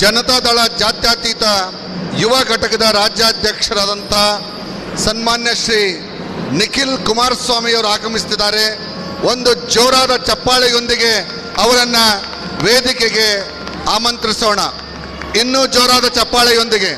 ಜನತಾದಳ ಜಾತ್ಯತೀತ ಯುವ ಘಟಕದ ರಾಜ್ಯಾಧ್ಯಕ್ಷರಾದಂಥ ಸನ್ಮಾನ್ಯ ಶ್ರೀ ನಿಖಿಲ್ ಕುಮಾರಸ್ವಾಮಿಯವರು ಆಗಮಿಸುತ್ತಿದ್ದಾರೆ. ಒಂದು ಜೋರಾದ ಚಪ್ಪಾಳೆಯೊಂದಿಗೆ ಅವರನ್ನು ವೇದಿಕೆಗೆ ಆಮಂತ್ರಿಸೋಣ. ಇನ್ನೂ ಜೋರಾದ ಚಪ್ಪಾಳೆಯೊಂದಿಗೆ.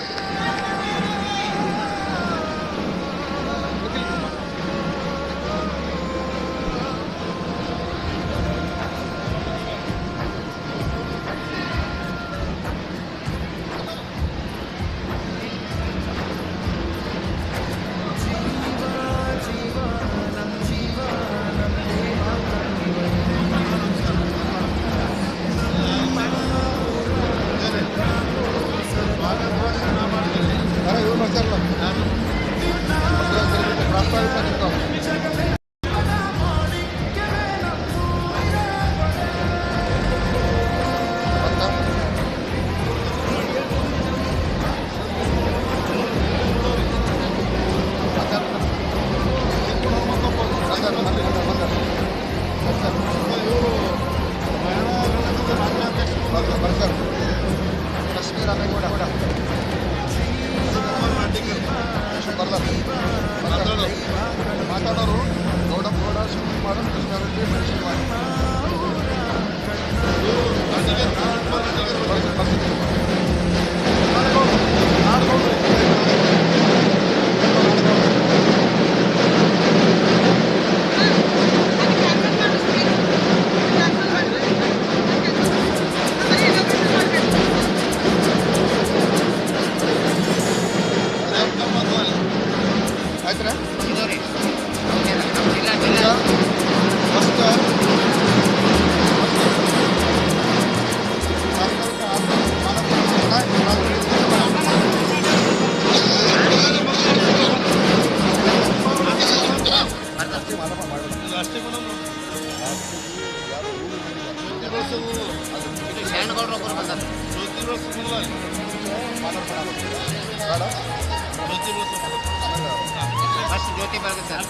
ಶಿವಕುಮಾರ ಕೃಷ್ಣಾರೆಡ್ಡಿ ಸರ್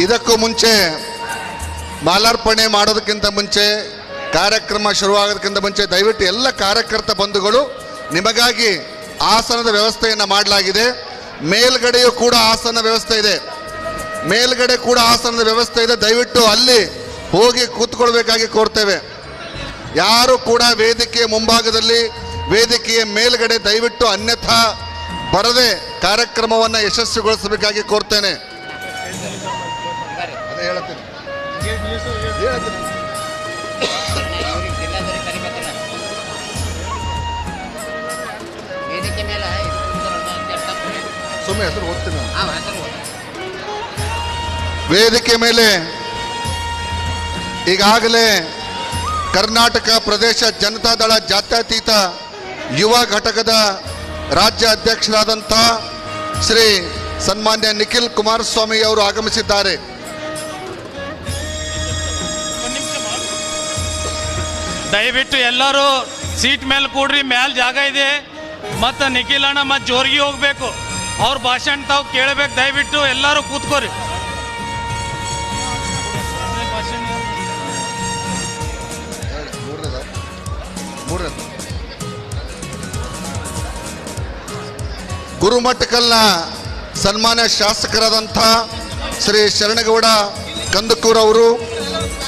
ಇದಕ್ಕೂ ಮುಂಚೆ ಮಾಲಾರ್ಪಣೆ ಮಾಡೋದಕ್ಕಿಂತ ಮುಂಚೆ ಕಾರ್ಯಕ್ರಮ ಶುರುವಾಗೋದಕ್ಕಿಂತ ಮುಂಚೆ ದಯವಿಟ್ಟು ಎಲ್ಲ ಕಾರ್ಯಕರ್ತ ಬಂಧುಗಳು ನಿಮಗಾಗಿ ಆಸನದ ವ್ಯವಸ್ಥೆಯನ್ನು ಮಾಡಲಾಗಿದೆ. ಮೇಲ್ಗಡೆಯೂ ಕೂಡ ಆಸನ ವ್ಯವಸ್ಥೆ ಇದೆ. ಮೇಲ್ಗಡೆ ಕೂಡ ಆಸನದ ವ್ಯವಸ್ಥೆ ಇದೆ. ದಯವಿಟ್ಟು ಅಲ್ಲಿ ಹೋಗಿ ಕೂತ್ಕೊಳ್ಬೇಕಾಗಿ ಕೋರ್ತೇವೆ. ಯಾರು ಕೂಡ ವೇದಿಕೆಯ ಮುಂಭಾಗದಲ್ಲಿ, ವೇದಿಕೆಯ ಮೇಲ್ಗಡೆ ದಯವಿಟ್ಟು ಅನ್ಯಥಾ ಬರದೆ ಕಾರ್ಯಕ್ರಮವನ್ನು ಯಶಸ್ವಿಗೊಳಿಸಬೇಕಾಗಿ ಕೋರ್ತೇನೆ. ಹೇಳ್ತೀನಿ. ಸುಮ್ಮನೆ ಹೆಸರು ಓದ್ತೀನಿ ವೇದಿಕೆ ಮೇಲೆ ಈಗಾಗಲೇ ಕರ್ನಾಟಕ ಪ್ರದೇಶ ಜನತಾದಳ ಜಾತ್ಯತೀತ ಯುವ ಘಟಕದ ರಾಜ್ಯ ಅಧ್ಯಕ್ಷರಾದಂಥ ಶ್ರೀ ಸನ್ಮಾನ್ಯ ನಿಖಿಲ್ ಕುಮಾರಸ್ವಾಮಿ ಅವರು ಆಗಮಿಸಿದ್ದಾರೆ. ದಯವಿಟ್ಟು ಎಲ್ಲರೂ ಸೀಟ್ ಮೇಲೆ ಕೂಡ್ರಿ ಮ್ಯಾಲ್ ಜಾಗ ಇದೆ. ಮತ್ತು ನಿಖಿಲ್ ಅಣ್ಣ ಮತ್ತೆ ಜೋರಿಗೆ ಹೋಗ್ಬೇಕು. ಅವ್ರ ಭಾಷಣ ತಾವು ಕೇಳಬೇಕು, ದಯವಿಟ್ಟು ಎಲ್ಲರೂ ಕೂತ್ಕೋರಿ. ಗುರುಮಠಕಲ್ನ ಸನ್ಮಾನ್ಯ ಶಾಸಕರಾದಂಥ ಶ್ರೀ ಶರಣಗೌಡ ಕಂದಕೂರ್ ಅವರು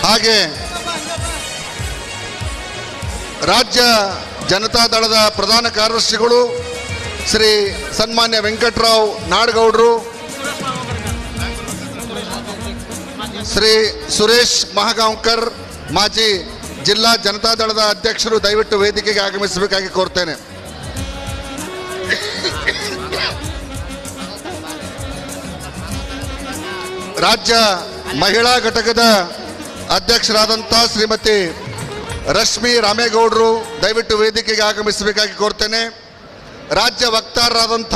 ಹಾಗೆ ರಾಜ್ಯ ಜನತಾ ದಳದ ಪ್ರಧಾನ ಕಾರ್ಯದರ್ಶಿಗಳು ಶ್ರೀ ಸನ್ಮಾನ್ಯ ವೆಂಕಟರಾವ್ ನಾಡಗೌಡರು, ಶ್ರೀ ಸುರೇಶ್ ಮಹಗಾಂವ್ಕರ್, ಮಾಜಿ ಜಿಲ್ಲಾ ಜನತಾದಳದ ಅಧ್ಯಕ್ಷರು ದಯವಿಟ್ಟು ವೇದಿಕೆಗೆ ಆಗಮಿಸಬೇಕಾಗಿ ಕೋರ್ತೇನೆ. ರಾಜ್ಯ ಮಹಿಳಾ ಘಟಕದ ಅಧ್ಯಕ್ಷರಾದಂಥ ಶ್ರೀಮತಿ ರಶ್ಮಿ ರಾಮೇಗೌಡರು ದಯವಿಟ್ಟು ವೇದಿಕೆಗೆ ಆಗಮಿಸಬೇಕಾಗಿ ಕೋರ್ತೇನೆ. ರಾಜ್ಯ ವಕ್ತಾರರಾದಂಥ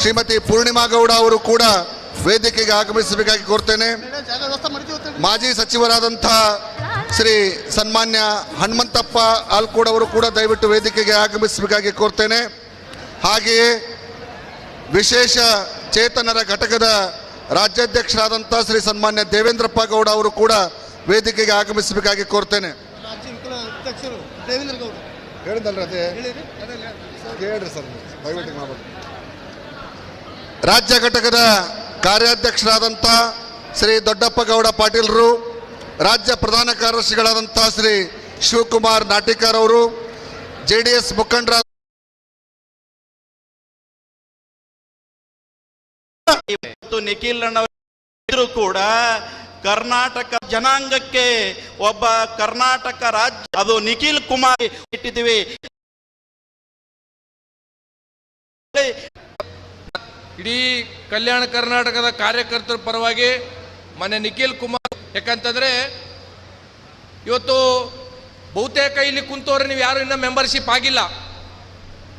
ಶ್ರೀಮತಿ ಪೂರ್ಣಿಮಾ ಗೌಡ ಅವರು ಕೂಡ ವೇದಿಕೆಗೆ ಆಗಮಿಸಬೇಕಾಗಿ ಕೋರ್ತೇನೆ. ಮಾಜಿ ಸಚಿವರಾದಂಥ ಶ್ರೀ ಸನ್ಮಾನ್ಯ ಹನುಮಂತಪ್ಪ ಆಲ್ಕೋಡ್ ಅವರು ಕೂಡ ದಯವಿಟ್ಟು ವೇದಿಕೆಗೆ ಆಗಮಿಸಬೇಕಾಗಿ ಕೋರ್ತೇನೆ. ಹಾಗೆಯೇ ವಿಶೇಷ ಚೇತನರ ಘಟಕದ ರಾಜ್ಯಾಧ್ಯಕ್ಷರಾದಂಥ ಶ್ರೀ ಸನ್ಮಾನ್ಯ ದೇವೇಂದ್ರಪ್ಪ ಗೌಡ ಅವರು ಕೂಡ ವೇದಿಕೆಗೆ ಆಗಮಿಸಬೇಕಾಗಿ ಕೋರ್ತೇನೆ. ರಾಜ್ಯ ಹೇಳಿದಲ್ರಿ ಅದೇ ಹೇಳಿರಿ ಸರ್ ದಯವಿಟ್ಟು ಘಟಕದ ಕಾರ್ಯಾಧ್ಯಕ್ಷರಾದಂಥ ಶ್ರೀ ದೊಡ್ಡಪ್ಪ ಗೌಡ ಪಾಟೀಲ್ರು ರಾಜ್ಯ ಪ್ರಧಾನ ಕಾರ್ಯದರ್ಶಿಗಳಾದಂಥ ಶ್ರೀ ಶಿವಕುಮಾರ್ ನಾಟಿಕರ್ ಅವರು ಜೆ ಡಿ ಎಸ್ ಮುಖಂಡರ ಇವತ್ತು ನಿಖಿಲ್ ಅಣ್ಣ ಕೂಡ ಕರ್ನಾಟಕ ಜನಾಂಗಕ್ಕೆ ಒಬ್ಬ ಕರ್ನಾಟಕ ರಾಜ್ಯ, ಅದು ನಿಖಿಲ್ ಕುಮಾರ್ ಇಟ್ಟಿದ್ದೀವಿ. ಇಡೀ ಕಲ್ಯಾಣ ಕರ್ನಾಟಕದ ಕಾರ್ಯಕರ್ತರ ಪರವಾಗಿ ಮನೆ ನಿಖಿಲ್ ಕುಮಾರ್, ಯಾಕಂತಂದ್ರೆ ಇವತ್ತು ಬಹುತೇಕ ಇಲ್ಲಿ ಕುಂತವ್ರೆ, ನೀವು ಯಾರು ಇನ್ನೂ ಮೆಂಬರ್ಶಿಪ್ ಆಗಿಲ್ಲ.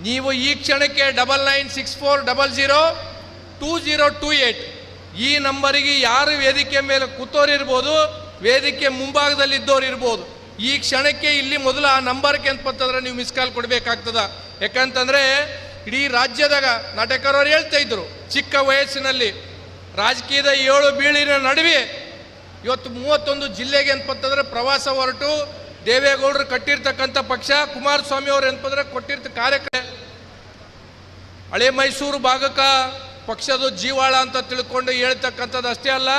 ನೀವು ಈ ಕ್ಷಣಕ್ಕೆ double nine six four double zero two zero two eight ಈ ನಂಬರಿಗೆ ಯಾರು ವೇದಿಕೆ ಮೇಲೆ ಕೂತೋರಿರ್ಬೋದು, ವೇದಿಕೆ ಮುಂಭಾಗದಲ್ಲಿ ಇದ್ದವ್ರು ಇರ್ಬೋದು ಈ ಕ್ಷಣಕ್ಕೆ ಇಲ್ಲಿ ಮೊದಲು ಆ ನಂಬರ್ಗೆ ಅಂತಂದ್ರೆ ನೀವು ಮಿಸ್ ಕಾಲ್ ಕೊಡಬೇಕಾಗ್ತದ. ಯಾಕಂತಂದ್ರೆ, ಇಡೀ ರಾಜ್ಯದಾಗ ನಾಟಕರವ್ರು ಹೇಳ್ತಾ ಇದ್ರು, ಚಿಕ್ಕ ವಯಸ್ಸಿನಲ್ಲಿ. ರಾಜಕೀಯದ ಏಳು ಬೀಳಿನ ನಡುವೆ ಇವತ್ತು ಮೂವತ್ತೊಂದು ಜಿಲ್ಲೆಗೆ ಅಂತಂದ್ರೆ ಪ್ರವಾಸ ಹೊರಟು, ದೇವೇಗೌಡರು ಕಟ್ಟಿರ್ತಕ್ಕಂಥ ಪಕ್ಷ, ಕುಮಾರಸ್ವಾಮಿ ಅವರು ಏನಂತಂದ್ರೆ ಕೊಟ್ಟಿರ್ತ ಕಾರ್ಯಕ್ರಮ. ಹಳೆ ಮೈಸೂರು ಭಾಗಕ್ಕ ಪಕ್ಷದ ಜೀವಾಳ ಅಂತ ತಿಳ್ಕೊಂಡು ಹೇಳ್ತಕ್ಕಂಥದ್ದು ಅಷ್ಟೇ ಅಲ್ಲ,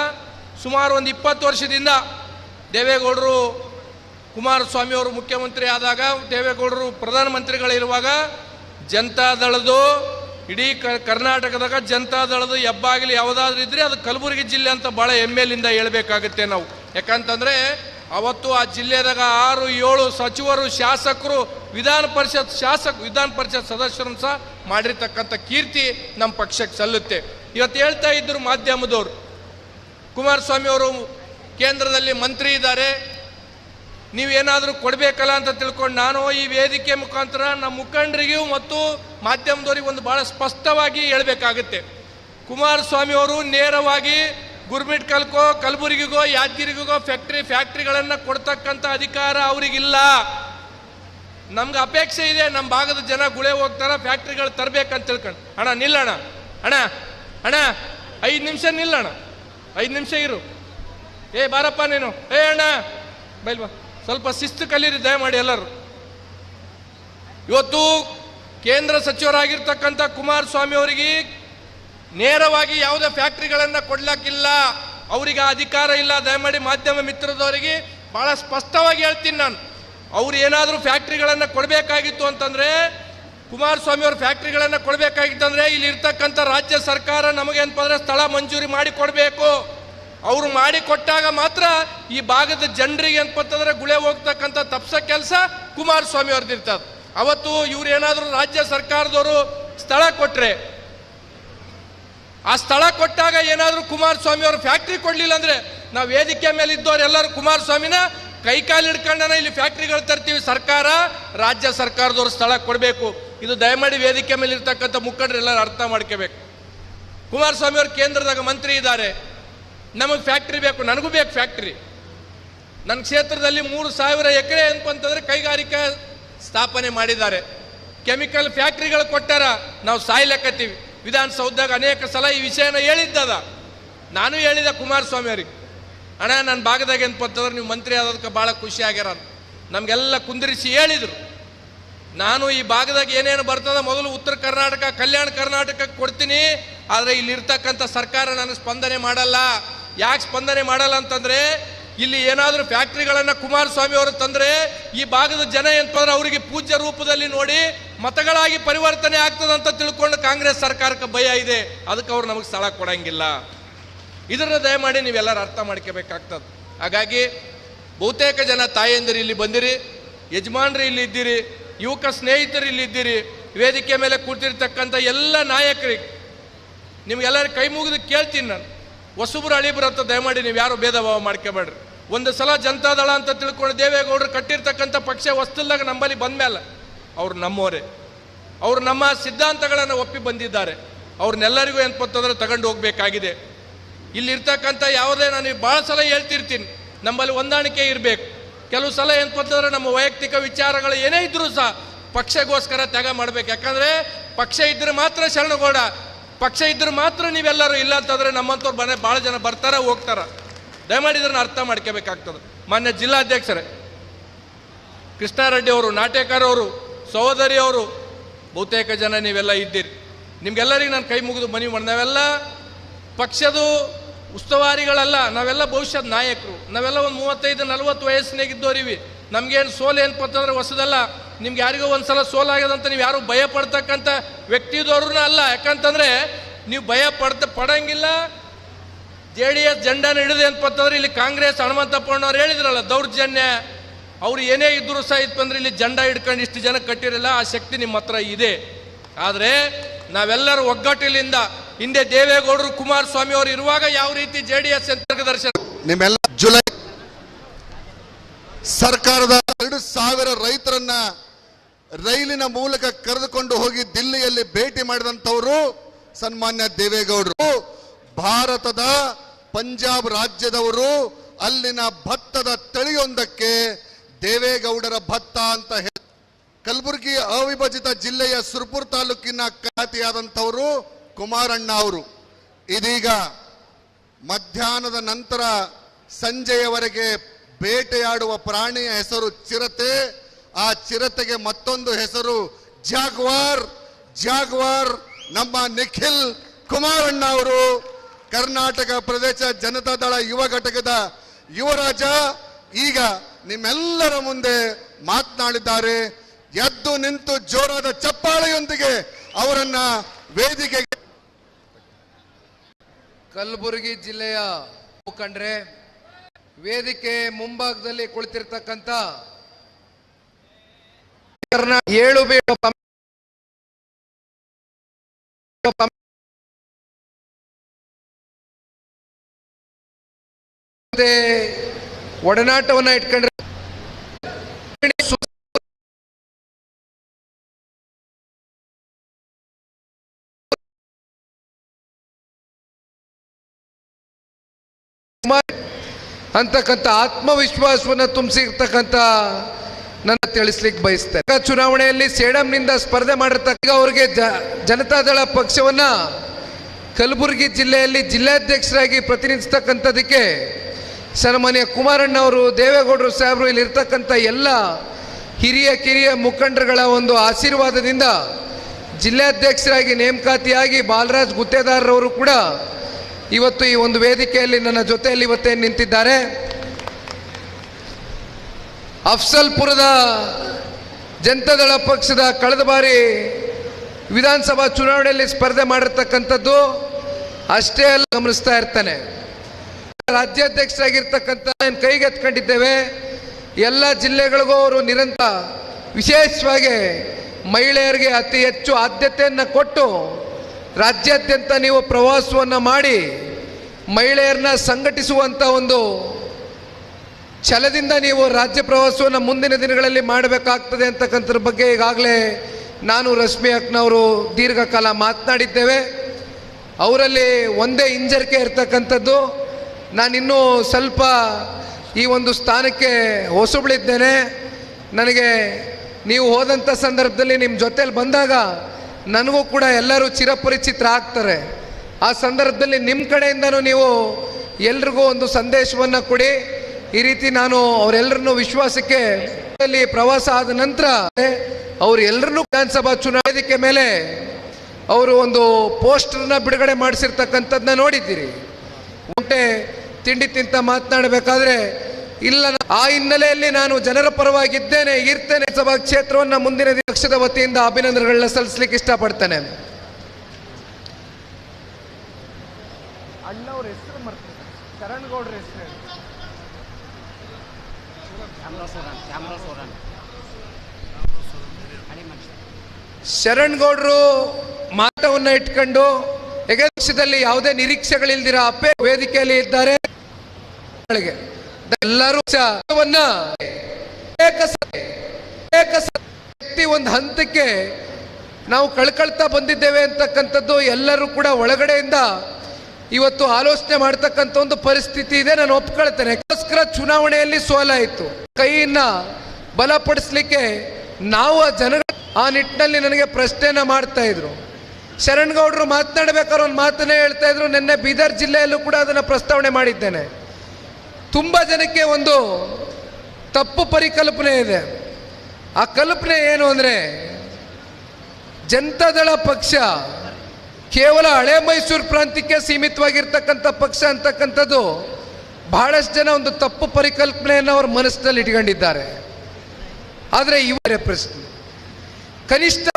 ಸುಮಾರು ಒಂದು ಇಪ್ಪತ್ತು ವರ್ಷದಿಂದ ದೇವೇಗೌಡರು ಕುಮಾರಸ್ವಾಮಿಯವರು ಮುಖ್ಯಮಂತ್ರಿ ಆದಾಗ, ದೇವೇಗೌಡರು ಪ್ರಧಾನಮಂತ್ರಿಗಳಿರುವಾಗ ಜನತಾದಳದು ಇಡೀ ಕ, ಕರ್ನಾಟಕದಾಗ ಜನತಾದಳದ ಹೆಬ್ಬಾಗಿಲು ಯಾವುದಾದ್ರೂ ಇದ್ರೆ ಅದು ಕಲಬುರಗಿ ಜಿಲ್ಲೆ ಅಂತ ಭಾಳ ಹೆಮ್ಮೆಲಿಂದ ಹೇಳಬೇಕಾಗುತ್ತೆ ನಾವು. ಯಾಕಂತಂದ್ರೆ ಅವತ್ತು ಆ ಜಿಲ್ಲೆದಾಗ ಆರು, ಏಳು ಸಚಿವರು, ಶಾಸಕರು, ವಿಧಾನ ಪರಿಷತ್ ಶಾಸಕ, ವಿಧಾನ ಪರಿಷತ್ ಸದಸ್ಯರನ್ನು ಸಹ ಮಾಡಿರ್ತಕ್ಕಂಥ ಕೀರ್ತಿ ನಮ್ಮ ಪಕ್ಷಕ್ಕೆ ಸಲ್ಲುತ್ತೆ. ಇವತ್ತು ಹೇಳ್ತಾ ಇದ್ರು ಮಾಧ್ಯಮದವರು. ಕುಮಾರಸ್ವಾಮಿ ಅವರು ಕೇಂದ್ರದಲ್ಲಿ ಮಂತ್ರಿ ಇದ್ದಾರೆ. ನೀವೇನಾದರೂ ಕೊಡಬೇಕಲ್ಲ ಅಂತ ತಿಳ್ಕೊಂಡು ನಾನು ಈ ವೇದಿಕೆ ಮುಖಾಂತರ ನಮ್ಮ ಮುಖಂಡರಿಗೂ ಮತ್ತು ಮಾಧ್ಯಮದವರಿಗೆ ಒಂದು ಭಾಳ ಸ್ಪಷ್ಟವಾಗಿ ಹೇಳಬೇಕಾಗುತ್ತೆ. ಕುಮಾರಸ್ವಾಮಿ ಅವರು ನೇರವಾಗಿ ಗುರ್ಮಿಟ್ಕಲ್ಕೋ ಕಲಬುರಗಿಗೋ, ಯಾದಗಿರಿಗೋ ಫ್ಯಾಕ್ಟ್ರಿ ಫ್ಯಾಕ್ಟ್ರಿಗಳನ್ನು ಕೊಡ್ತಕ್ಕಂಥ ಅಧಿಕಾರ ಅವರಿಗಿಲ್ಲ. ನಮ್ಗೆ ಅಪೇಕ್ಷೆ ಇದೆ ನಮ್ಮ ಭಾಗದ ಜನ ಗುಳೆ ಹೋಗ್ತಾರ, ಫ್ಯಾಕ್ಟ್ರಿಗಳು ತರಬೇಕಂತ ತಿಳ್ಕೊಂಡು. ಅಣ್ಣ, ನಿಲ್ಲಣ್ಣ. ಅಣ್ಣ ಅಣ್ಣ, ಐದು ನಿಮಿಷ ನಿಲ್ಲಣ್ಣ. ಐದು ನಿಮಿಷ ಇರು. ಏ, ಬಾರಪ್ಪ ನೀನು. ಏ, ಅಣ್ಣ. ಬೈಲ್ವಾ ಸ್ವಲ್ಪ ಶಿಸ್ತು ಕಲೀರಿ, ದಯಮಾಡಿ ಎಲ್ಲರೂ. ಇವತ್ತು ಕೇಂದ್ರ ಸಚಿವರಾಗಿರ್ತಕ್ಕಂಥ ಕುಮಾರಸ್ವಾಮಿ ಅವರಿಗೆ ನೇರವಾಗಿ ಯಾವುದೇ ಫ್ಯಾಕ್ಟ್ರಿಗಳನ್ನು ಕೊಡ್ಲಕ್ಕಿಲ್ಲ ಅವರಿಗೆ ಅಧಿಕಾರ ಇಲ್ಲ. ದಯಮಾಡಿ ಮಾಧ್ಯಮ ಮಿತ್ರದವರಿಗೆ ಬಹಳ ಸ್ಪಷ್ಟವಾಗಿ ಹೇಳ್ತೀನಿ ನಾನು. ಅವ್ರು ಏನಾದರೂ ಫ್ಯಾಕ್ಟ್ರಿಗಳನ್ನು ಕೊಡಬೇಕಾಗಿತ್ತು ಅಂತಂದರೆ ಕುಮಾರಸ್ವಾಮಿ ಅವರು ಫ್ಯಾಕ್ಟ್ರಿಗಳನ್ನು ಕೊಡಬೇಕಾಗಿತ್ತಂದ್ರೆ, ಇಲ್ಲಿ ಇರ್ತಕ್ಕಂಥ ರಾಜ್ಯ ಸರ್ಕಾರ ನಮಗೆ ಅಂತಂದ್ರೆ ಸ್ಥಳ ಮಂಜೂರಿ ಮಾಡಿ ಕೊಡಬೇಕು. ಅವರು ಮಾಡಿ ಕೊಟ್ಟಾಗ ಮಾತ್ರ ಈ ಭಾಗದ ಜನರಿಗೆ ಅಂತಂದ್ರೆ ಗುಳೆ ಹೋಗ್ತಕ್ಕಂಥ ತಪ್ಸ ಕೆಲಸ ಕುಮಾರಸ್ವಾಮಿ ಅವ್ರದ್ದು ಇರ್ತದೆ. ಅವತ್ತು ಇವ್ರು ಏನಾದರೂ ರಾಜ್ಯ ಸರ್ಕಾರದವರು ಸ್ಥಳ ಕೊಟ್ಟರೆ ಆ ಸ್ಥಳ ಕೊಟ್ಟಾಗ ಏನಾದರೂ ಕುಮಾರಸ್ವಾಮಿ ಅವರು ಫ್ಯಾಕ್ಟ್ರಿ ಕೊಡಲಿಲ್ಲ ಅಂದರೆ ನಾವು ವೇದಿಕೆ ಮೇಲೆ ಇದ್ದವ್ರು ಎಲ್ಲರೂ ಕುಮಾರಸ್ವಾಮಿನ ಕೈಕಾಲು ಹಿಡ್ಕೊಂಡನ ಇಲ್ಲಿ ಫ್ಯಾಕ್ಟ್ರಿಗಳು ತರ್ತೀವಿ, ಸರ್ಕಾರ, ರಾಜ್ಯ ಸರ್ಕಾರದವ್ರು ಸ್ಥಳ ಕೊಡಬೇಕು. ಇದು ದಯಮಾಡಿ ವೇದಿಕೆ ಮೇಲೆ ಇರ್ತಕ್ಕಂಥ ಮುಖಂಡರು ಎಲ್ಲರೂ ಅರ್ಥ ಮಾಡ್ಕೋಬೇಕು. ಕುಮಾರಸ್ವಾಮಿ ಅವರು ಕೇಂದ್ರದಾಗ ಮಂತ್ರಿ ಇದ್ದಾರೆ. ನಮಗೆ ಫ್ಯಾಕ್ಟ್ರಿ ಬೇಕು, ನನಗೂ ಬೇಕು ಫ್ಯಾಕ್ಟ್ರಿ. ನನ್ನ ಕ್ಷೇತ್ರದಲ್ಲಿ ಮೂರು ಸಾವಿರ ಎಕರೆ ಅಂತಂದ್ರೆ ಕೈಗಾರಿಕಾ ಸ್ಥಾಪನೆ ಮಾಡಿದ್ದಾರೆ. ಕೆಮಿಕಲ್ ಫ್ಯಾಕ್ಟ್ರಿಗಳು ಕೊಟ್ಟಾರ, ನಾವು ಸಾಯ್ಲಕ್ಕತ್ತೀವಿ ವಿಧಾನಸೌಧದಾಗ ಅನೇಕ ಸಲ ಈ ವಿಷಯನ ಹೇಳಿದ್ದದ. ನಾನು ಹೇಳಿದೆ ಕುಮಾರಸ್ವಾಮಿ ಅವ್ರಿಗೆ. ಅಣ್ಣ ನನ್ನ ಭಾಗದಾಗ ಅಂತಂತಂದ್ರೆ ನೀವು ಮಂತ್ರಿ ಆದದಕ್ಕೆ ಭಾಳ ಖುಷಿ ಆಗ್ಯಾರ. ನಮಗೆಲ್ಲ ಕುಂದಿರಿಸಿ ಹೇಳಿದರು. ನಾನು ಈ ಭಾಗದಾಗ ಏನೇನು ಬರ್ತದ ಮೊದಲು ಉತ್ತರ ಕರ್ನಾಟಕ, ಕಲ್ಯಾಣ ಕರ್ನಾಟಕಕ್ಕೆ ಕೊಡ್ತೀನಿ. ಆದರೆ ಇಲ್ಲಿರ್ತಕ್ಕಂಥ ಸರ್ಕಾರ ನಾನು ಸ್ಪಂದನೆ ಮಾಡಲ್ಲ. ಯಾಕೆ ಸ್ಪಂದನೆ ಮಾಡಲ್ಲ ಅಂತಂದರೆ, ಇಲ್ಲಿ ಏನಾದರೂ ಫ್ಯಾಕ್ಟ್ರಿಗಳನ್ನು ಕುಮಾರಸ್ವಾಮಿ ಅವರು ತಂದರೆ, ಈ ಭಾಗದ ಜನ ಏನಂತಂದ್ರೆ ಅವರಿಗೆ ಪೂಜ್ಯ ರೂಪದಲ್ಲಿ ನೋಡಿ ಮತಗಳಾಗಿ ಪರಿವರ್ತನೆ ಆಗ್ತದಂತ ತಿಳ್ಕೊಂಡು ಕಾಂಗ್ರೆಸ್ ಸರ್ಕಾರಕ್ಕೆ ಭಯ ಇದೆ. ಅದಕ್ಕೆ ಅವ್ರು ನಮಗೆ ಸ್ಥಳ ಕೊಡಂಗಿಲ್ಲ. ಇದನ್ನ ದಯಮಾಡಿ ನೀವೆಲ್ಲರೂ ಅರ್ಥ ಮಾಡ್ಕೋಬೇಕಾಗ್ತದೆ. ಹಾಗಾಗಿ ಬಹುತೇಕ ಜನ ತಾಯಂದಿರು ಇಲ್ಲಿ ಬಂದಿರಿ, ಯಜಮಾನ್ರು ಇಲ್ಲಿ ಇದ್ದೀರಿ, ಯುವಕ ಸ್ನೇಹಿತರು ಇಲ್ಲಿ ಇದ್ದೀರಿ, ವೇದಿಕೆ ಮೇಲೆ ಕೂತಿರ್ತಕ್ಕಂಥ ಎಲ್ಲ ನಾಯಕರಿಗೆ ನಿಮ್ಗೆಲ್ಲರೂ ಕೈ ಮುಗಿದು ಕೇಳ್ತೀನಿ ನಾನು. ಹೊಸಬ್ರು ಅಳಿಬ್ರು ಅಂತ ದಯಮಾಡಿ ನೀವು ಯಾರು ಭೇದ ಭಾವ ಮಾಡ್ಕೋಬೇಡ್ರಿ. ಒಂದು ಸಲ ಜನತಾದಳ ಅಂತ ತಿಳ್ಕೊಂಡು ದೇವೇಗೌಡರು ಕಟ್ಟಿರ್ತಕ್ಕಂಥ ಪಕ್ಷ ವಸ್ತುಲ್ದಾಗ ನಂಬಲ್ಲಿ ಬಂದ್ಮೇಲೆ ಅವ್ರು ನಮ್ಮೋರೆ. ಅವರು ನಮ್ಮ ಸಿದ್ಧಾಂತಗಳನ್ನು ಒಪ್ಪಿ ಬಂದಿದ್ದಾರೆ. ಅವ್ರನ್ನೆಲ್ಲರಿಗೂ ಏನ್ಪತ್ತಂದ್ರೆ ತಗೊಂಡು ಹೋಗ್ಬೇಕಾಗಿದೆ. ಇಲ್ಲಿರ್ತಕ್ಕಂಥ ಯಾವುದೇ ನಾನು ಭಾಳ ಸಲ ಹೇಳ್ತಿರ್ತೀನಿ, ನಮ್ಮಲ್ಲಿ ಹೊಂದಾಣಿಕೆ ಇರಬೇಕು. ಕೆಲವು ಸಲ ಏನಪ್ಪಂತಂದ್ರೆ ನಮ್ಮ ವೈಯಕ್ತಿಕ ವಿಚಾರಗಳು ಏನೇ ಇದ್ರೂ ಸಹ ಪಕ್ಷಗೋಸ್ಕರ ತ್ಯಾಗ ಮಾಡಬೇಕು. ಯಾಕಂದ್ರೆ ಪಕ್ಷ ಇದ್ರೆ ಮಾತ್ರ ಶರಣಗೌಡ, ಪಕ್ಷ ಇದ್ರೆ ಮಾತ್ರ ನೀವೆಲ್ಲರೂ ಇಲ್ಲ ಅಂತಂದರೆ ನಮ್ಮಂಥವ್ರು ಮನೆ ಭಾಳ ಜನ ಬರ್ತಾರ, ಹೋಗ್ತಾರ. ದಯಮಾಡಿ ಇದನ್ನು ಅರ್ಥ ಮಾಡ್ಕೋಬೇಕಾಗ್ತದೆ. ಮಾನ್ಯ ಜಿಲ್ಲಾಧ್ಯಕ್ಷರೇ, ಕೃಷ್ಣಾರೆಡ್ಡಿ ಅವರು ನಾಟ್ಯಕಾರ ಅವರು, ಸಹೋದರಿ ಅವರು, ಬಹುತೇಕ ಜನ ನೀವೆಲ್ಲ ಇದ್ದೀರಿ. ನಿಮ್ಗೆಲ್ಲರಿಗೆ ನಾನು ಕೈ ಮುಗಿದು ಮನವಿ ಮಾಡಿ ಪಕ್ಷದ ಉಸ್ತುವಾರಿಗಳಲ್ಲ, ನಾವೆಲ್ಲ ಭವಿಷ್ಯದ ನಾಯಕರು. ನಾವೆಲ್ಲ ಒಂದು ಮೂವತ್ತೈದು, ನಲವತ್ತು ವಯಸ್ಸಿನಾಗಿದ್ದೋರಿವಿ ನಮ್ಗೇನು ಸೋಲು ಏನಪ್ಪ ಅಂತಂದ್ರೆ ಹೊಸದಲ್ಲ. ನಿಮ್ಗೆ ಯಾರಿಗೋ ಒಂದ್ಸಲ ಸೋಲಾಗ್ಯದಂತ ನೀವು ಯಾರು ಭಯ ಪಡ್ತಕ್ಕಂಥ ವ್ಯಕ್ತಿದವ್ರನ್ನ ಅಲ್ಲ. ಯಾಕಂತಂದ್ರೆ ನೀವು ಭಯ ಪಡ್ತ, ಪಡಂಗಿಲ್ಲ. ಜೆ ಡಿ ಎಸ್ ಜೆಂಡಾನ ಹಿಡಿದು ಅಂತಂದ್ರೆ ಇಲ್ಲಿ ಕಾಂಗ್ರೆಸ್ ಹನುಮಂತಪ್ಪಣ್ಣವ್ರು ಹೇಳಿದ್ರಲ್ಲ, ದೌರ್ಜನ್ಯ. ಅವ್ರು ಏನೇ ಇದ್ರು ಸಹ ಇತ್ತು ಅಂದ್ರೆ ಇಲ್ಲಿ ಜಂಡ ಹಿಡ್ಕೊಂಡು ಇಷ್ಟು ಜನ ಕಟ್ಟಿರಲ್ಲ, ಆ ಶಕ್ತಿ ನಿಮ್ಮ ಹತ್ರ ಇದೆ. ಆದರೆ ನಾವೆಲ್ಲರೂ ಒಗ್ಗಟ್ಟಿನಿಂದ ಹಿಂದೆ ದೇವೇಗೌಡರು ಕುಮಾರಸ್ವಾಮಿ ಅವರು ಇರುವಾಗ ಯಾವ ರೀತಿ ಜೆ ಡಿ ಮಾರ್ಗದರ್ಶನ ನಿಮ್ಮೆಲ್ಲ ಜುಲೈ ಸರ್ಕಾರದ ಎರಡು ಸಾವಿರ ರೈತರನ್ನ ರೈಲಿನ ಮೂಲಕ ಕರೆದುಕೊಂಡು ಹೋಗಿ ದಿಲ್ಲಿಯಲ್ಲಿ ಭೇಟಿ ಮಾಡಿದಂಥವರು ಸನ್ಮಾನ್ಯ ದೇವೇಗೌಡರು. ಭಾರತದ ಪಂಜಾಬ್ ರಾಜ್ಯದವರು ಅಲ್ಲಿನ ಭತ್ತದ ತಳಿಯೊಂದಕ್ಕೆ ದೇವೇಗೌಡರ ಭತ್ತ ಅಂತ ಹೇಳಿ ಕಲಬುರಗಿ ಅವಿಭಜಿತ ಜಿಲ್ಲೆಯ ಸುರ್ಪುರ್ ತಾಲೂಕಿನ ಖ್ಯಾತಿಯಾದಂಥವರು ಕುಮಾರಣ್ಣ ಅವರು. ಇದೀಗ ಮಧ್ಯಾಹ್ನದ ನಂತರ ಸಂಜೆಯವರೆಗೆ ಬೇಟೆಯಾಡುವ ಪ್ರಾಣಿಯ ಹೆಸರು ಚಿರತೆ, ಆ ಚಿರತೆಗೆ ಮತ್ತೊಂದು ಹೆಸರು ಜಾಗ್ವಾರ್. ಜಾಗ್ವಾರ್ ನಮ್ಮ ನಿಖಿಲ್ ಕುಮಾರಣ್ಣ ಅವರು, ಕರ್ನಾಟಕ ಪ್ರದೇಶ ಜನತಾ ದಳ ಯುವ ಘಟಕದ ಯುವರಾಜ. ಈಗ ನಿಮ್ಮೆಲ್ಲರ ಮುಂದೆ ಮಾತನಾಡಿದ್ದಾರೆ. ಎದ್ದು ನಿಂತು ಜೋರಾದ ಚಪ್ಪಾಳೆಯೊಂದಿಗೆ ಅವರನ್ನ ವೇದಿಕೆಗೆ ಕಲಬುರಗಿ ಜಿಲ್ಲೆಯ ಮುಖಂಡ್ರೆ ವೇದಿಕೆ ಮುಂಭಾಗದಲ್ಲಿ ಕುಳಿತಿರ್ತಕ್ಕಂಥ ಏಳು ಬೀಳು ಒಡನಾಟವನ್ನ ಇಟ್ಕೊಂಡ್ರೆ ಅಂತಕ್ಕಂಥ ಆತ್ಮವಿಶ್ವಾಸವನ್ನು ತುಂಬಿಸಿರ್ತಕ್ಕಂಥ ನನ್ನ ತಿಳಿಸ್ಲಿಕ್ಕೆ ಬಯಸ್ತೇನೆ. ಚುನಾವಣೆಯಲ್ಲಿ ಸೇಡಂನಿಂದ ಸ್ಪರ್ಧೆ ಮಾಡಿರ್ತಕ್ಕ ಅವರಿಗೆ ಜನತಾದಳ ಪಕ್ಷವನ್ನ ಕಲಬುರಗಿ ಜಿಲ್ಲೆಯಲ್ಲಿ ಜಿಲ್ಲಾಧ್ಯಕ್ಷರಾಗಿ ಪ್ರತಿನಿಧಿಸ್ತಕ್ಕಂಥದಕ್ಕೆ ಸನ್ಮಾನ್ಯ ಕುಮಾರಣ್ಣ ಅವರು, ದೇವೇಗೌಡರು ಸಾಹೇಬರು ಇಲ್ಲಿ ಇರ್ತಕ್ಕಂಥ ಎಲ್ಲ ಹಿರಿಯ ಕಿರಿಯ ಮುಖಂಡರುಗಳ ಒಂದು ಆಶೀರ್ವಾದದಿಂದ ಜಿಲ್ಲಾಧ್ಯಕ್ಷರಾಗಿ ನೇಮಕಾತಿಯಾಗಿ ಬಾಲರಾಜ್ ಗುತ್ತೇದಾರರವರು ಕೂಡ ಇವತ್ತು ಈ ಒಂದು ವೇದಿಕೆಯಲ್ಲಿ ನನ್ನ ಜೊತೆಯಲ್ಲಿ ಇವತ್ತೇ ನಿಂತಿದ್ದಾರೆ? ಅಫ್ಸಲ್ಪುರದ ಜನತಾದಳ ಪಕ್ಷದ ಕಳೆದ ಬಾರಿ ವಿಧಾನಸಭಾ ಚುನಾವಣೆಯಲ್ಲಿ ಸ್ಪರ್ಧೆ ಮಾಡಿರ್ತಕ್ಕಂಥದ್ದು ಅಷ್ಟೇ ಅಲ್ಲ, ಗಮನಿಸ್ತಾ ಇರ್ತಾನೆ. ರಾಜ್ಯಾಧ್ಯಕ್ಷರಾಗಿರ್ತಕ್ಕಂಥ ಕೈಗೆ ಕೈಗೆತ್ಕೊಂಡಿದ್ದೇವೆ ಎಲ್ಲ ಜಿಲ್ಲೆಗಳಿಗೂ ಅವರು ನಿರಂತರ ವಿಶೇಷವಾಗಿ ಮಹಿಳೆಯರಿಗೆ ಅತಿ ಹೆಚ್ಚು ಆದ್ಯತೆಯನ್ನು ಕೊಟ್ಟು ರಾಜ್ಯಾದ್ಯಂತ ನೀವು ಪ್ರವಾಸವನ್ನು ಮಾಡಿ ಮಹಿಳೆಯರನ್ನ ಸಂಘಟಿಸುವಂಥ ಒಂದು ಛಲದಿಂದ ನೀವು ರಾಜ್ಯ ಪ್ರವಾಸವನ್ನು ಮುಂದಿನ ದಿನಗಳಲ್ಲಿ ಮಾಡಬೇಕಾಗ್ತದೆ ಅಂತಕ್ಕಂಥದ್ರ ಬಗ್ಗೆ ಈಗಾಗಲೇ ನಾನು ರಶ್ಮಿ ಅಕ್ನವರು ದೀರ್ಘಕಾಲ ಮಾತನಾಡಿದ್ದೇವೆ. ಅವರಲ್ಲಿ ಒಂದೇ ಹಿಂಜರಿಕೆ ಇರ್ತಕ್ಕಂಥದ್ದು. ನಾನಿನ್ನೂ ಸ್ವಲ್ಪ ಈ ಒಂದು ಸ್ಥಾನಕ್ಕೆ ಹೊಸಬಳಿದ್ದೇನೆ. ನನಗೆ ನೀವು ಹೋದಂಥ ಸಂದರ್ಭದಲ್ಲಿ ನಿಮ್ಮ ಜೊತೆಯಲ್ಲಿ ಬಂದಾಗ ನನಗೂ ಕೂಡ ಎಲ್ಲರೂ ಚಿರಪರಿಚಿತ್ರ ಆಗ್ತಾರೆ. ಆ ಸಂದರ್ಭದಲ್ಲಿ ನಿಮ್ಮ ಕಡೆಯಿಂದನೂ ನೀವು ಎಲ್ರಿಗೂ ಒಂದು ಸಂದೇಶವನ್ನು ಕೊಡಿ. ಈ ರೀತಿ ನಾನು ಅವರೆಲ್ಲರನ್ನು ವಿಶ್ವಾಸಕ್ಕೆ ಪ್ರವಾಸ ಆದ ನಂತರ ಅವ್ರು ಎಲ್ಲರನ್ನೂ ವಿಧಾನಸಭಾ ಚುನಾವಣೆ ಮೇಲೆ ಅವರು ಒಂದು ಪೋಸ್ಟರ್ನ ಬಿಡುಗಡೆ ಮಾಡಿಸಿರ್ತಕ್ಕಂಥದ್ದನ್ನ ನೋಡಿದ್ದೀರಿ. ಉಂಟೆ ತಿಂಡಿ ತಿಂತ ಮಾತನಾಡಬೇಕಾದ್ರೆ ಇಲ್ಲ ಆ ಹಿನ್ನೆಲೆಯಲ್ಲಿ ನಾನು ಜನರ ಪರವಾಗಿದ್ದೇನೆ ಇರ್ತೇನೆ ಸಭಾ ಕ್ಷೇತ್ರವನ್ನು ಮುಂದಿನ ದಿನ ಪಕ್ಷದ ವತಿಯಿಂದ ಅಭಿನಂದನೆಗಳನ್ನ ಸಲ್ಲಿಸಲಿಕ್ಕೆ ಇಷ್ಟಪಡ್ತೇನೆ. ಶರಣ್ ಗೌಡ್ರ ಮಾತವನ್ನ ಇಟ್ಕೊಂಡು ಪಕ್ಷದಲ್ಲಿ ಯಾವುದೇ ನಿರೀಕ್ಷೆಗಳಿಲ್ದಿರ ಅಪ್ಪೆ ವೇದಿಕೆಯಲ್ಲಿ ಇದ್ದಾರೆ. ಗಳಿಗೆ. ಎಲ್ಲರೂ ಒಂದು ಹಂತಕ್ಕೆ ನಾವು ಕಳ್ಕೊಳ್ತಾ ಬಂದಿದ್ದೇವೆ ಅಂತಕ್ಕಂಥದ್ದು ಎಲ್ಲರೂ ಕೂಡ ಒಳಗಡೆಯಿಂದ ಇವತ್ತು ಆಲೋಚನೆ ಮಾಡ್ತಕ್ಕಂಥ ಒಂದು ಪರಿಸ್ಥಿತಿ ಇದೆ, ನಾನು ಒಪ್ಕೊಳ್ತೇನೆ. ಅದಕ್ಕೋಸ್ಕರ ಚುನಾವಣೆಯಲ್ಲಿ ಸೋಲಾಯಿತು. ಕೈಯನ್ನ ಬಲಪಡಿಸ್ಲಿಕ್ಕೆ ನಾವು ಆ ಜನ ಆ ನಿಟ್ಟಿನಲ್ಲಿ ನನಗೆ ಪ್ರಶ್ನೆಯನ್ನ ಮಾಡ್ತಾ ಇದ್ರು. ಶರಣ್ಗೌಡರು ಮಾತನಾಡಬೇಕಾದ್ರೆ ಒಂದು ಮಾತನ್ನೇ ಹೇಳ್ತಾ ಇದ್ರು. ನಿನ್ನೆ ಬೀದರ್ ಜಿಲ್ಲೆಯಲ್ಲೂ ಕೂಡ ಅದನ್ನು ಪ್ರಸ್ತಾವನೆ ಮಾಡಿದ್ದೇನೆ. ತುಂಬ ಜನಕ್ಕೆ ಒಂದು ತಪ್ಪು ಪರಿಕಲ್ಪನೆ ಇದೆ. ಆ ಕಲ್ಪನೆ ಏನು ಅಂದರೆ ಜನತಾದಳ ಪಕ್ಷ, ಕೇವಲ ಹಳೆ ಮೈಸೂರು ಪ್ರಾಂತ್ಯಕ್ಕೆ ಸೀಮಿತವಾಗಿರ್ತಕ್ಕಂಥ ಪಕ್ಷ ಅಂತಕ್ಕಂಥದ್ದು ಬಹಳಷ್ಟು ಜನ ಒಂದು ತಪ್ಪು ಪರಿಕಲ್ಪನೆಯನ್ನು ಅವ್ರ ಮನಸ್ಸಿನಲ್ಲಿ ಇಟ್ಕೊಂಡಿದ್ದಾರೆ. ಆದರೆ ಇವರೇ ಪ್ರಶ್ನೆ. ಕನಿಷ್ಠ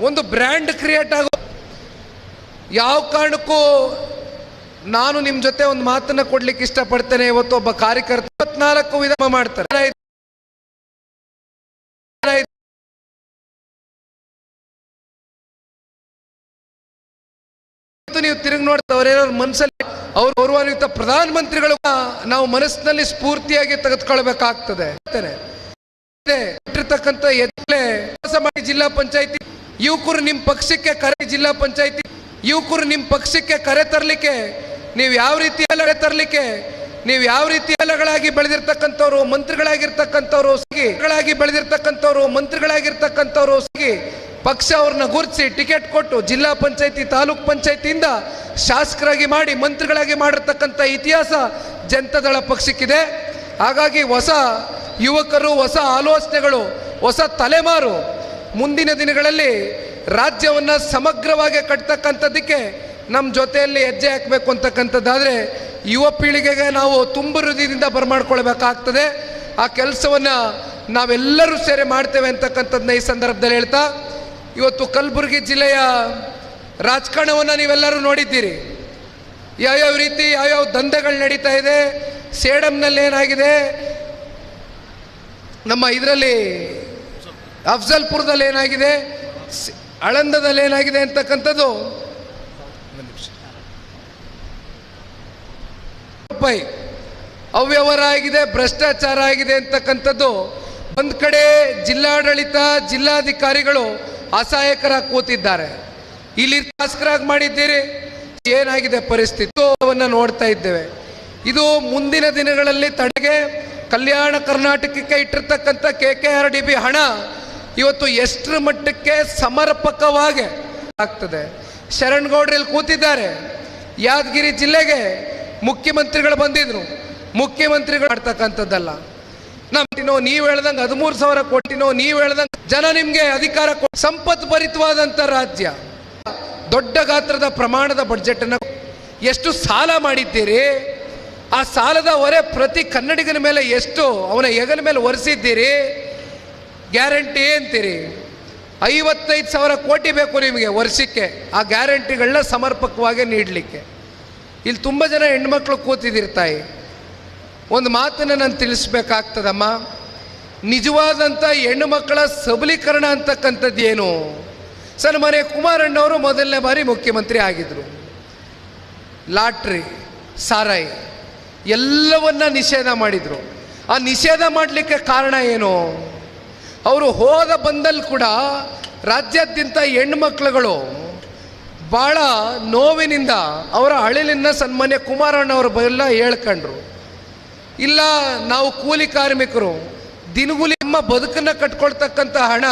ಒಂದು ಬ್ರ್ಯಾಂಡ್ ಕ್ರಿಯೇಟ್ ಆಗೋ ಯಾವ ಕಾರಣಕ್ಕೂ ನಾನು ನಿಮ್ಮ ಜೊತೆ ಒಂದು ಮಾತನ್ನ ಕೊಡ್ಲಿಕ್ಕೆ ಇಷ್ಟಪಡ್ತೇನೆ. ಇವತ್ತು ಒಬ್ಬ ಕಾರ್ಯಕರ್ತ ಇಪ್ಪತ್ನಾಲ್ಕು ವಿಧ ಮಾಡ್ತಾರೆ. ನೀವು ತಿರುಗಿ ನೋಡ್ತವ್ರೇನೋ ಮನಸ್ಸಲ್ಲಿ ಅವ್ರು ಗೌರವಾನ್ವಿತ ಪ್ರಧಾನಮಂತ್ರಿಗಳು ನಾವು ಮನಸ್ಸಿನಲ್ಲಿ ಸ್ಫೂರ್ತಿಯಾಗಿ ತೆಗೆದುಕೊಳ್ಬೇಕಾಗ್ತದೆ. ಜಿಲ್ಲಾ ಪಂಚಾಯತಿ, ಯುವಕರು ನಿಮ್ಮ ಪಕ್ಷಕ್ಕೆ ಕರೆ ಜಿಲ್ಲಾ ಪಂಚಾಯತಿ, ಯುವಕರು ನಿಮ್ಮ ಪಕ್ಷಕ್ಕೆ ಕರೆ ತರಲಿಕ್ಕೆ ನೀವು ಯಾವ ರೀತಿ ಕರೆ ತರಲಿಕ್ಕೆ, ನೀವು ಯಾವ ರೀತಿ ಅಲೆಗಳಾಗಿ ಬೆಳೆದಿರ್ತಕ್ಕಂಥವ್ರು, ಮಂತ್ರಿಗಳಾಗಿರ್ತಕ್ಕಂಥವ್ರು ಸಿಗಿ ಗಳಾಗಿ ಬೆಳೆದಿರ್ತಕ್ಕಂಥವ್ರು, ಮಂತ್ರಿಗಳಾಗಿರ್ತಕ್ಕಂಥವ್ರು ಸಿಗಿ ಪಕ್ಷ ಅವ್ರನ್ನ ಗುರುತಿಸಿ ಟಿಕೆಟ್ ಕೊಟ್ಟು ಜಿಲ್ಲಾ ಪಂಚಾಯತಿ, ತಾಲೂಕ್ ಪಂಚಾಯತಿಯಿಂದ ಶಾಸಕರಾಗಿ ಮಾಡಿ, ಮಂತ್ರಿಗಳಾಗಿ ಮಾಡಿರ್ತಕ್ಕಂಥ ಇತಿಹಾಸ ಜನತಾದಳ ಪಕ್ಷಕ್ಕಿದೆ. ಹಾಗಾಗಿ ಹೊಸ ಯುವಕರು, ಹೊಸ ಆಲೋಚನೆಗಳು, ಹೊಸ ತಲೆಮಾರು ಮುಂದಿನ ದಿನಗಳಲ್ಲಿ ರಾಜ್ಯವನ್ನು ಸಮಗ್ರವಾಗಿ ಕಟ್ತಕ್ಕಂಥದ್ದಕ್ಕೆ ನಮ್ಮ ಜೊತೆಯಲ್ಲಿ ಹೆಜ್ಜೆ ಹಾಕಬೇಕು ಅಂತಕ್ಕಂಥದ್ದಾದರೆ ಯುವ ಪೀಳಿಗೆಗೆ ನಾವು ತುಂಬ ಹೃದಯದಿಂದ ಬರಮಾಡ್ಕೊಳ್ಬೇಕಾಗ್ತದೆ. ಆ ಕೆಲಸವನ್ನು ನಾವೆಲ್ಲರೂ ಸೇರಿ ಮಾಡ್ತೇವೆ ಅಂತಕ್ಕಂಥದ್ದನ್ನ ಈ ಸಂದರ್ಭದಲ್ಲಿ ಹೇಳ್ತಾ, ಇವತ್ತು ಕಲಬುರಗಿ ಜಿಲ್ಲೆಯ ರಾಜಕಾರಣವನ್ನು ನೀವೆಲ್ಲರೂ ನೋಡಿದ್ದೀರಿ. ಯಾವ್ಯಾವ ರೀತಿ, ಯಾವ್ಯಾವ ದಂಧೆಗಳು ನಡೀತಾ ಇದೆ ಸೇಡಮ್ನಲ್ಲಿ ಏನಾಗಿದೆ, ನಮ್ಮ ಇದರಲ್ಲಿ ಅಫ್ಜಲ್ಪುರದಲ್ಲಿ ಏನಾಗಿದೆ ಅಳಂದದಲ್ಲಿ ಏನಾಗಿದೆ ಅಂತಕ್ಕಂಥದ್ದು ರೂಪಾಯಿ ಅವ್ಯವಹಾರ ಆಗಿದೆ, ಭ್ರಷ್ಟಾಚಾರ ಆಗಿದೆ ಅಂತಕ್ಕಂಥದ್ದು ಒಂದ್ ಕಡೆ ಜಿಲ್ಲಾಡಳಿತ, ಜಿಲ್ಲಾಧಿಕಾರಿಗಳು ಅಸಹಾಯಕರಾಗಿ ಕೂತಿದ್ದಾರೆ. ಇಲ್ಲಿ ಶಾಸಕರಾಗಿ ಮಾಡಿದ್ದೀರಿ, ಏನಾಗಿದೆ ಪರಿಸ್ಥಿತಿ? ನೋಡ್ತಾ ಇದ್ದೇವೆ. ಇದು ಮುಂದಿನ ದಿನಗಳಲ್ಲಿ ತಡೆಗೆ ಕಲ್ಯಾಣ ಕರ್ನಾಟಕಕ್ಕೆ ಇಟ್ಟಿರ್ತಕ್ಕಂಥ K K R D B ಹಣ ಇವತ್ತು ಎಷ್ಟರ ಮಟ್ಟಕ್ಕೆ ಸಮರ್ಪಕವಾಗಿ ಆಗ್ತದೆ? ಶರಣ್ಗೌಡ್ರಲ್ಲಿ ಕೂತಿದ್ದಾರೆ. ಯಾದಗಿರಿ ಜಿಲ್ಲೆಗೆ ಮುಖ್ಯಮಂತ್ರಿಗಳು ಬಂದಿದ್ರು. ಮುಖ್ಯಮಂತ್ರಿಗಳು ಮಾಡ್ತಕ್ಕಂಥದ್ದಲ್ಲ. ನಮ್ಟಿನೋ ನೀವು ಹೇಳ್ದಂಗೆ ಹದಿಮೂರು ಸಾವಿರ ಕೊಟ್ಟಿನೋ ನೀವು ಹೇಳ್ದಂಗೆ ಜನ ನಿಮಗೆ ಅಧಿಕಾರ ಸಂಪತ್ತು ಸಂಪತ್ ಭರಿತವಾದಂಥ ರಾಜ್ಯ. ದೊಡ್ಡ ಗಾತ್ರದ ಪ್ರಮಾಣದ ಬಡ್ಜೆಟನ್ನು ಎಷ್ಟು ಸಾಲ ಮಾಡಿದ್ದೀರಿ? ಆ ಸಾಲದ ಹೊರೆ ಪ್ರತಿ ಕನ್ನಡಿಗನ ಮೇಲೆ ಎಷ್ಟು, ಅವನ ಹೆಗಲ ಮೇಲೆ ಒರೆಸಿದ್ದೀರಿ? ಗ್ಯಾರಂಟಿ ಅಂತೀರಿ. ಐವತ್ತೈದು ಸಾವಿರ ಕೋಟಿ ಬೇಕು ನಿಮಗೆ ವರ್ಷಕ್ಕೆ. ಆ ಗ್ಯಾರಂಟಿಗಳನ್ನ ಸಮರ್ಪಕವಾಗಿ ನೀಡಲಿಕ್ಕೆ. ಇಲ್ಲಿ ತುಂಬ ಜನ ಹೆಣ್ಮಕ್ಳು ಕೂತಿದ್ದೀರಿ ತಾಯಿ. ಒಂದು ಮಾತನ್ನು ನಾನು ತಿಳಿಸ್ಬೇಕಾಗ್ತದಮ್ಮ. ನಿಜವಾದಂಥ ಹೆಣ್ಣು ಮಕ್ಕಳ ಸಬಲೀಕರಣ ಅಂತಕ್ಕಂಥದ್ದು ಏನು? ಮನೆ ಕುಮಾರಣ್ಣವರು ಮೊದಲನೇ ಬಾರಿ ಮುಖ್ಯಮಂತ್ರಿ ಆಗಿದ್ದರು ಲಾಟ್ರಿ, ಸಾರಾಯಿ ಎಲ್ಲವನ್ನ ನಿಷೇಧ ಮಾಡಿದರು. ಆ ನಿಷೇಧ ಮಾಡಲಿಕ್ಕೆ ಕಾರಣ ಏನು? ಅವರು ಹೋದ ಬಂದಲ್ಲಿ ಕೂಡ ರಾಜ್ಯಾದ್ಯಂತ ಹೆಣ್ಮಕ್ಳುಗಳು ಭಾಳ ನೋವಿನಿಂದ ಅವರ ಅಳಿಲಿನ ಸನ್ಮಾನ್ಯ ಕುಮಾರಣ್ಣವ್ರ ಎಲ್ಲ ಹೇಳ್ಕೊಂಡ್ರು. ಇಲ್ಲ, ನಾವು ಕೂಲಿ ಕಾರ್ಮಿಕರು, ದಿನಗೂಲಿ ನಮ್ಮ ಬದುಕನ್ನು ಕಟ್ಕೊಳ್ತಕ್ಕಂಥ ಹಣ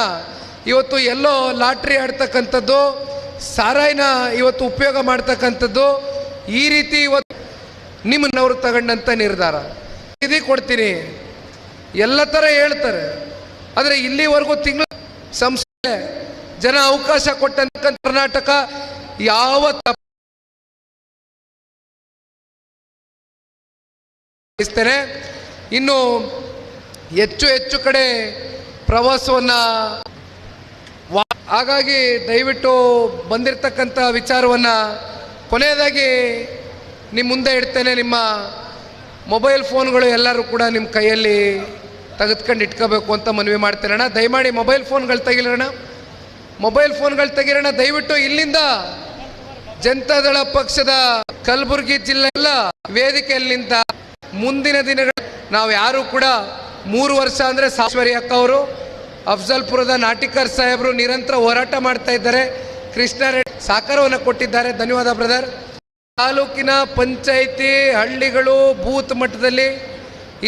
ಇವತ್ತು ಎಲ್ಲೋ ಲಾಟ್ರಿ ಆಡ್ತಕ್ಕಂಥದ್ದು, ಸಾರಾಯಿನ ಇವತ್ತು ಉಪಯೋಗ ಮಾಡ್ತಕ್ಕಂಥದ್ದು, ಈ ರೀತಿ ಇವತ್ತು ನಿಮ್ಮನ್ನವರು ತಗೊಂಡಂಥ ನಿರ್ಧಾರ. ನಿಧಿ ಕೊಡ್ತೀನಿ. ಎಲ್ಲ ಥರ ಹೇಳ್ತಾರೆ. ಆದರೆ ಇಲ್ಲಿವರೆಗೂ ತಿಂಗಳ ಸಂಸ್ಥೆ ಜನ ಅವಕಾಶ ಕೊಟ್ಟ ಕರ್ನಾಟಕ ಯಾವ ತಪ್ಪೇನೆ ಇನ್ನು ಹೆಚ್ಚು ಹೆಚ್ಚು ಕಡೆ ಪ್ರವಾಸವನ್ನು ಹಾಗಾಗಿ ದಯವಿಟ್ಟು ಬಂದಿರತಕ್ಕಂಥ ವಿಚಾರವನ್ನು ಕೊನೆಯದಾಗಿ ನಿಮ್ಮ ಮುಂದೆ ಇಡ್ತೇನೆ. ನಿಮ್ಮ ಮೊಬೈಲ್ ಫೋನ್ಗಳು ಎಲ್ಲರೂ ಕೂಡ ನಿಮ್ಮ ಕೈಯಲ್ಲಿ ತೆಗೆದುಕೊಂಡು ಇಟ್ಕೋಬೇಕು ಅಂತ ಮನವಿ ಮಾಡ್ತಿರೋಣ ದಯಮಾಡಿ ಮೊಬೈಲ್ ಫೋನ್ಗಳು ತೆಗಿರೋಣ ಮೊಬೈಲ್ ಫೋನ್ಗಳು ತೆಗಿರೋಣ. ದಯವಿಟ್ಟು ಇಲ್ಲಿಂದ ಜನತಾದಳ ಪಕ್ಷದ ಕಲಬುರಗಿ ಜಿಲ್ಲೆ ಎಲ್ಲ ವೇದಿಕೆಯಲ್ಲಿಂದ ಮುಂದಿನ ದಿನಗಳು ನಾವು ಯಾರು ಕೂಡ ಮೂರು ವರ್ಷ ಅಂದರೆ ಸಾಶ್ವರಿ ಅಕ್ಕ ಅವರು, ಅಫ್ಜಲ್ಪುರದ ನಾಟಿಕರ್ ಸಾಹೇಬರು ನಿರಂತರ ಹೋರಾಟ ಮಾಡ್ತಾ ಇದ್ದಾರೆ. ಕೃಷ್ಣ ರೆಡ್ಡಿ ಸಹಕಾರವನ್ನು ಕೊಟ್ಟಿದ್ದಾರೆ. ಧನ್ಯವಾದ ಬ್ರದರ್. ತಾಲೂಕಿನ ಪಂಚಾಯಿತಿ ಹಳ್ಳಿಗಳು ಬೂತ್ ಮಟ್ಟದಲ್ಲಿ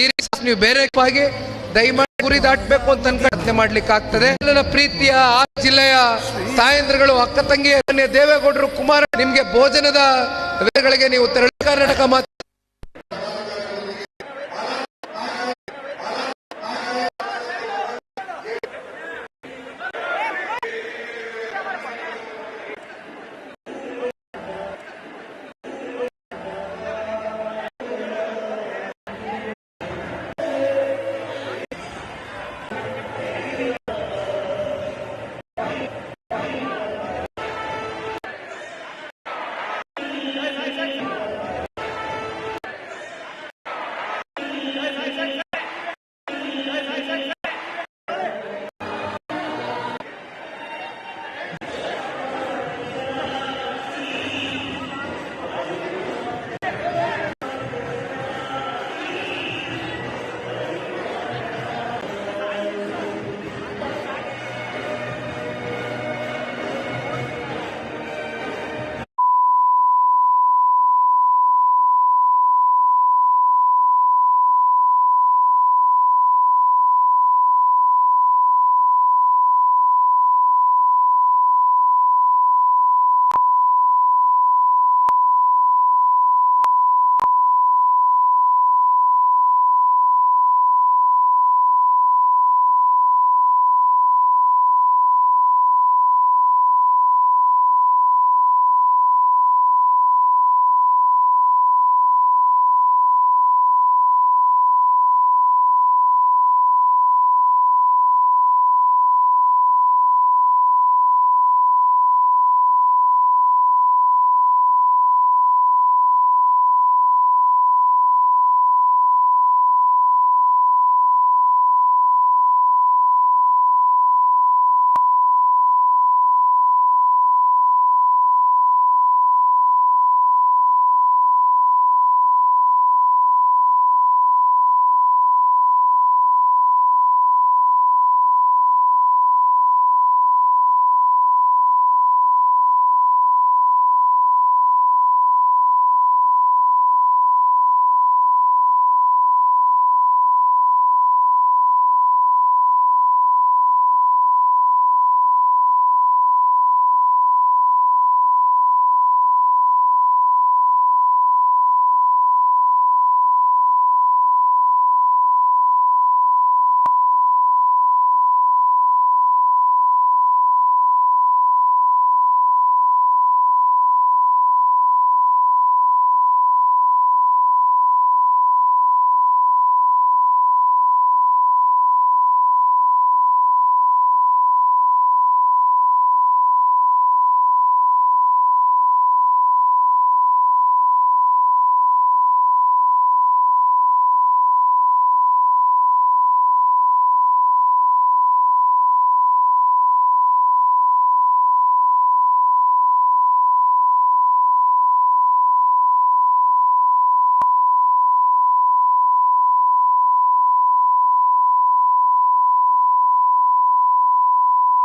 ಈ ರೀತಿ ನೀವು ಬೇರೆ ಆಗಿ ದಯಮಾಡಿ ಗುರಿ ದಾಟಬೇಕು ಅಂತ ಅನ್ಕಟನೆ ಮಾಡ್ಲಿಕ್ಕೆ ಆಗ್ತದೆ. ಪ್ರೀತಿಯ ಆ ಜಿಲ್ಲೆಯ ತಾಯಂದ್ರಗಳು, ಅಕ್ಕ ತಂಗಿಯ ದೇವೇಗೌಡರು, ಕುಮಾರ, ನಿಮ್ಗೆ ಭೋಜನದ ವೇಳೆಗಳಿಗೆ ನೀವು ತೆರಳಿ. ಕರ್ನಾಟಕ ಮಾತು.